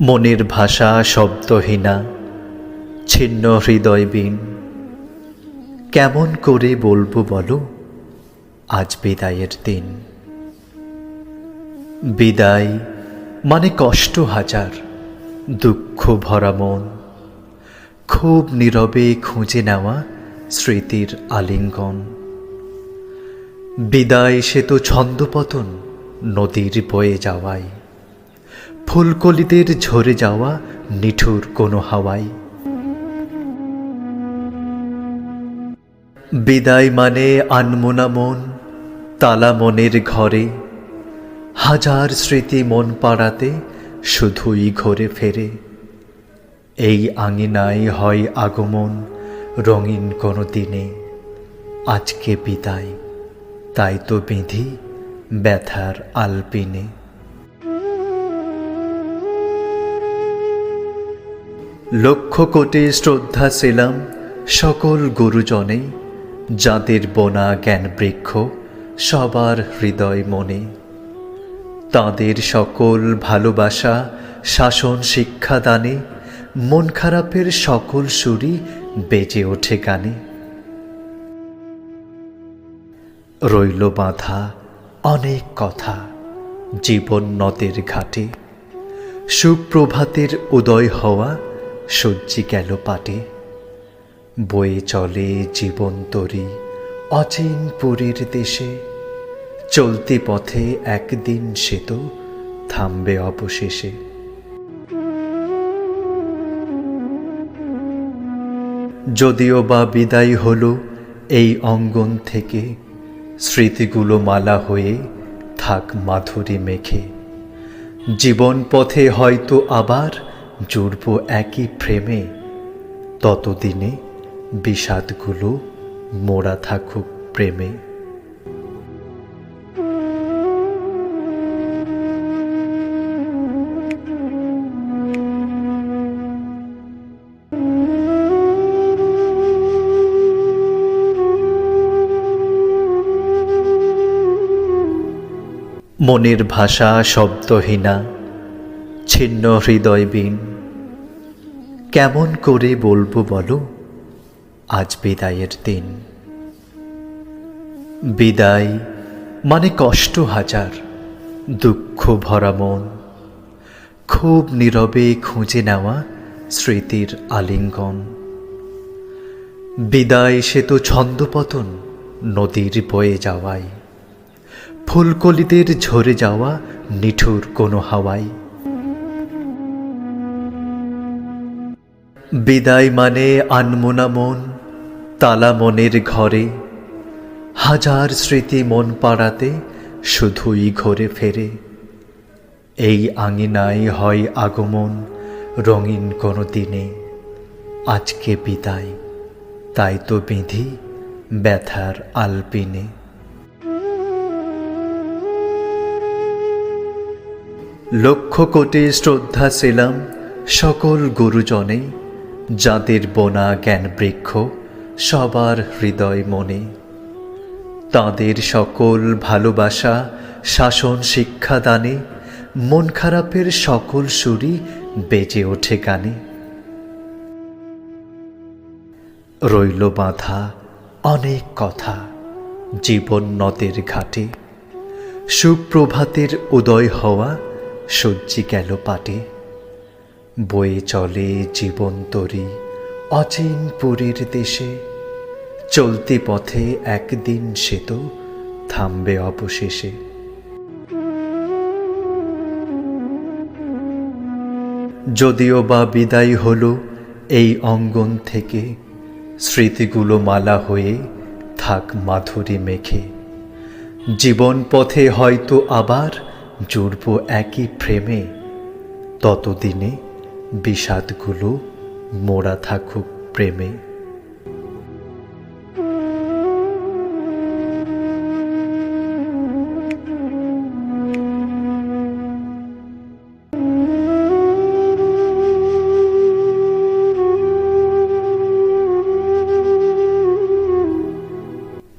মনের ভাষা শব্দহীনা, ছিন্ন হৃদয়বিন। কেমন করে বলব বলো? আজ বিদায়ের দিন। বিদায় মানে কষ্ট হাজার, দুঃখ ভরা মন। খুব নীরবে খুঁজে নেওয়া স্মৃতির আলিঙ্গন। বিদায় সে তো ছন্দপতন নদীর বয়ে যাওয়ায়। ফুলকলিদের ঝরে যাওয়া নিঠুর কোনো হাওয়াই। বিদায় মানে আনমোনা মন, তালা মনের ঘরে, হাজার স্মৃতি মন পাড়াতে শুধুই ঘরে ফেরে। এই আঙিনায় হয় আগমন রঙিন কোনো দিনে, আজকে বিদায়, তাই তো বিধি ব্যথার আলপিনে। লক্ষ কোটি শ্রদ্ধা ছিলাম সকল গুরুজনে যাদের বোনা জ্ঞান বৃক্ষ সবার হৃদয় মনে। তাদের সকল ভালোবাসা, শাসন, শিক্ষা দানে, মন খারাপের সকল সুরই বেজে ওঠে গানে। রইল বাঁধা, অনেক কথা, জীবন নদের ঘাটে। সুপ্রভাতের উদয় হওয়া সজ্জি গেল পাটে। বয়ে চলে জীবন তরি অচিন পুরীর দেশে। চলতি পথে একদিন সে তো থামবে অবশেষে। যদিও বা বিদায় হলো এই অঙ্গন থেকে, স্মৃতিগুলো মালা হয়ে থাক মাধুরী মেখে। জীবন পথে হয়তো আবার জুড়ব একই প্রেমে ততদিনে বিষাদগুলো মোড়া থাকুক প্রেমে। মনের ভাষা শব্দহীনা ছিন্ন হৃদয়বিন। কেমন করে বলব বলো? আজ বিদায়ের দিন। বিদায় মানে কষ্ট হাজার, দুঃখ ভরা মন। খুব নীরবে খুঁজে নেওয়া স্মৃতির আলিঙ্গন। বিদায় সে তো ছন্দপতন নদীর বয়ে যাওয়ায়। ফুলকলিদের ঝরে যাওয়া নিঠুর কোনো হাওয়াই বিদায় মানে আনমোনা মন, তালা মনের ঘরে। হাজার স্মৃতি মন পাড়াতে শুধুই ঘরে ফেরে। এই আঙিনায় হয় আগমন রঙিন কোনো দিনে। আজকে বিদায়, তাই তো বিধি ব্যথার আলপিনে। লক্ষ কোটি শ্রদ্ধা ছিলাম সকল গুরুজনে যাদের বোনা জ্ঞান বৃক্ষ, সবার হৃদয় মনে। তাদের সকল ভালোবাসা, শাসন শিক্ষা দানে, মন খারাপের সকল সুরই বেজে ওঠে গানে। রইল বাঁধা, অনেক কথা, জীবন নদের ঘাটে। সুপ্রভাতের উদয় হওয়া, সজ্জি গেল পাটে। বয়ে চলে জীবন তরি অচিন পুরীর দেশে। চলতি পথে একদিন সে তো থামবে অবশেষে। যদিও বা বিদায় হলো এই অঙ্গন থেকে, স্মৃতিগুলো মালা হয়ে থাক মাধুরী মেখে। জীবন পথে হয়তো আবার জুড়ব একই ফ্রেমে ততদিনে বিষাদগুলো মোড়া থাকুক প্রেমে।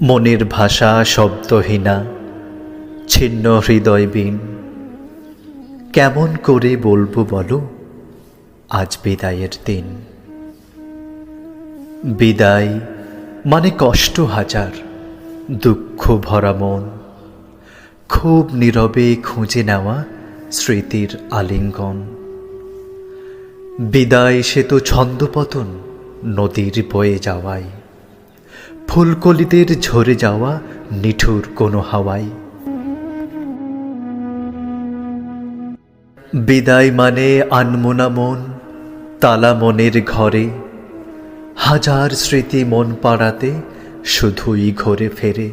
মনের ভাষা শব্দহীনা ছিন্ন হৃদয়বিন। কেমন করে বলব বলো? আজ বিদায়ের দিন। বিদায় মানে কষ্ট হাজার, দুঃখ ভরা মন। খুব নীরবে খুঁজে নেওয়া স্মৃতির আলিঙ্গন। বিদায় সে তো ছন্দপতন নদীর বয়ে যাওয়ায়। ফুলকলিদের ঝরে যাওয়া নিঠুর কোনো হাওয়ায়। বিদায় মানে আনমোনা মন তালা মনের ঘরে, হাজার স্মৃতি মন পাড়াতে শুধুই ঘরে ফেরে।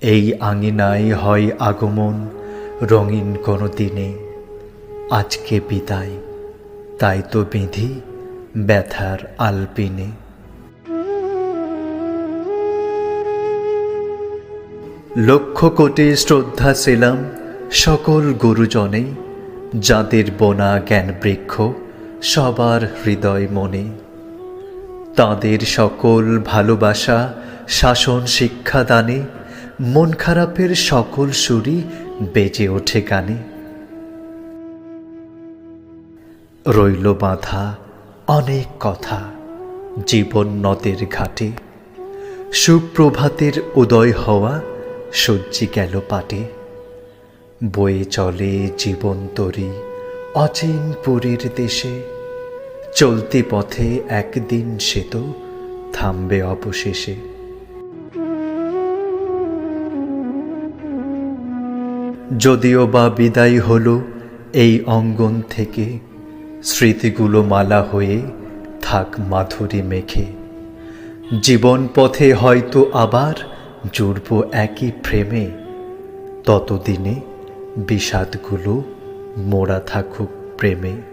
এই আঙিনায় হয় আগমন রঙিন কোনো দিনে, আজকে বিদায়, তাই তো বিধি ব্যথার আলপিনে। লক্ষ কোটি শ্রদ্ধা ছিলাম সকল গুরুজনে যাদের বোনা জ্ঞান বৃক্ষ সবার হৃদয় মনে। তাদের সকল ভালোবাসা, শাসন, শিক্ষা দানে, মন খারাপের সকল সুরই বেজে ওঠে গানে। রইল বাঁধা, অনেক কথা, জীবন নদের ঘাটে। সুপ্রভাতের উদয় হওয়া, সজ্জি গেল পাটে। বয়ে চলে জীবন তরি। অচিন পুরীর দেশে, চলতি পথে একদিন সে তো থামবে অবশেষে। যদিও বা বিদায় হলো এই অঙ্গন থেকে, স্মৃতিগুলো মালা হয়ে থাক মাধুরী মেখে। জীবন পথে হয়তো আবার জুড়ব একই ফ্রেমে ততদিনে বিষাদগুলো মোড়া থাকুক প্রেমে।